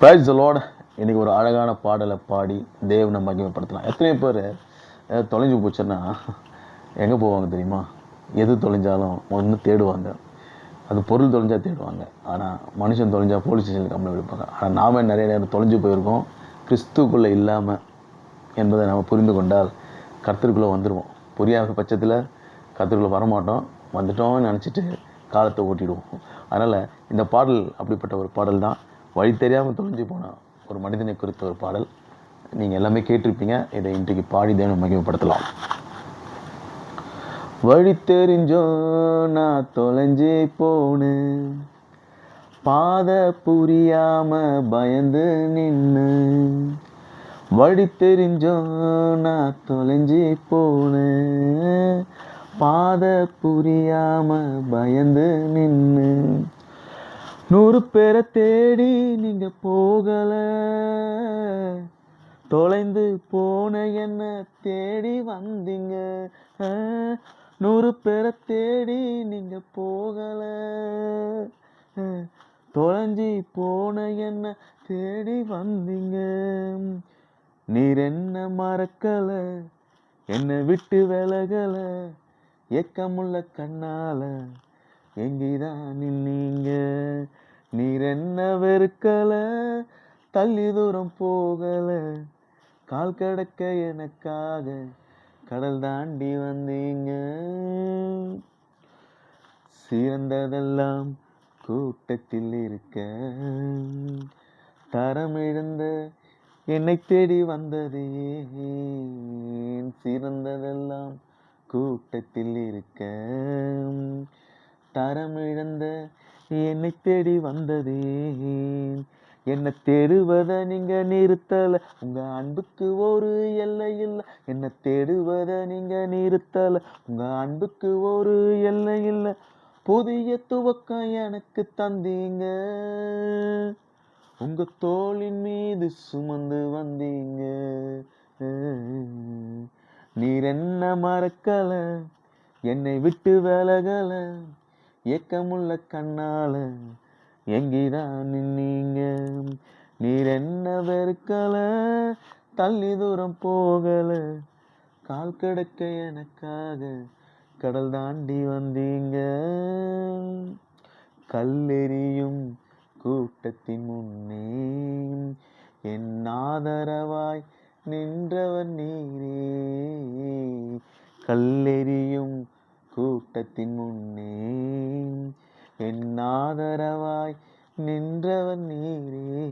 Price load இன்றைக்கி ஒரு அழகான பாடலை பாடி தேவனை மகிமைப்படுத்தலாம். எத்தனை பேர் ஏதாவது தொலைஞ்சு போச்சுன்னா எங்கே போவாங்க தெரியுமா? எது தொலைஞ்சாலும் ஒன்று தேடுவாங்க. அது பொருள் தொலைஞ்சால் தேடுவாங்க. ஆனால் மனுஷன் தொலைஞ்சால் போலீஸ் ஸ்டேஷனில் கம்பெனி எடுப்பாங்க ஆனால் நாம நிறைய நேரம் தொலைஞ்சு போயிருக்கோம். கிறிஸ்துக்குள்ளே இல்லாமல் என்பதை நாம் புரிந்து கொண்டால் கர்த்தருக்குள்ளே வந்துடுவோம் புரியாத பட்சத்தில் கருத்துக்குள்ளே வரமாட்டோம். வந்துட்டோம்னு நினச்சிட்டு காலத்தை ஓட்டிடுவோம். அதனால் இந்த பாடல் அப்படிப்பட்ட ஒரு பாடல் தான் வழி தெரியாமல் தொலைஞ்சு போன ஒரு மனிதனை குறித்த ஒரு பாடல். நீங்கள் எல்லாமே கேட்டிருப்பீங்க. இதை இன்றைக்கு பாடி தேவனை மகிமைப்படுத்தலாம். வழி தெரிஞ்சோ நான் தொலைஞ்சே போனேன் பாத புரியாம பயந்து நின்று வழி தெரிஞ்சோ நான் தொலைஞ்சு போனேன் பாத புரியாம பயந்து நின்று நூறு பேரை தேடி நீங்க போகல. தொலைந்து போன என்ன தேடி வந்தீங்க. நூறு பேரை தேடி நீங்க போகல. தொலைஞ்சி போன என்ன தேடி வந்தீங்க. நீர் என்ன மறக்கல என்னை விட்டு விலகல. ஏக்கமுள்ள கண்ணால எங்கிதான் நின்னீங்க? நீர் என்ன வெறுக்கல தள்ளி தூரம் போகல. கால் கடக்க எனக்காக கடல் தாண்டி வந்தீங்க. சிறந்ததெல்லாம் கூட்டத்தில் இருக்க. தரம் இழந்த என்னை தேடி வந்தது ஏன்? சிறந்ததெல்லாம் கூட்டத்தில் இருக்க. தரமிழந்த என்னை தேடி வந்ததே. என்னை தேடுவதை நீங்க நிறுத்தல. உங்க அன்புக்கு ஒரு எல்லை இல்லை என்னை தேடுவதை நீங்க நிறுத்தல. உங்க அன்புக்கு ஒரு எல்லை இல்லை புதிய துவக்கம் எனக்கு தந்தீங்க. உங்க தோளின் மீது சுமந்து வந்தீங்க. நீர் என்ன மறக்கல. என்னை விட்டு விலகலை. ஏக்கமுள்ள கண்ணால எங்கிதான் நின்னீங்க. நீர் என்ன வெறுக்கல தள்ளி தூரம் போகல. கால் கிடக்க எனக்காக கடல் தாண்டி வந்தீங்க. கல்லெறியும் கூட்டத்தின் முன்னே என் ஆதரவாய் நின்றவர் நீரே. கல்லெறி கூட்டத்தின் முன்னே என் ஆதரவாய் நின்றவர் நீரே.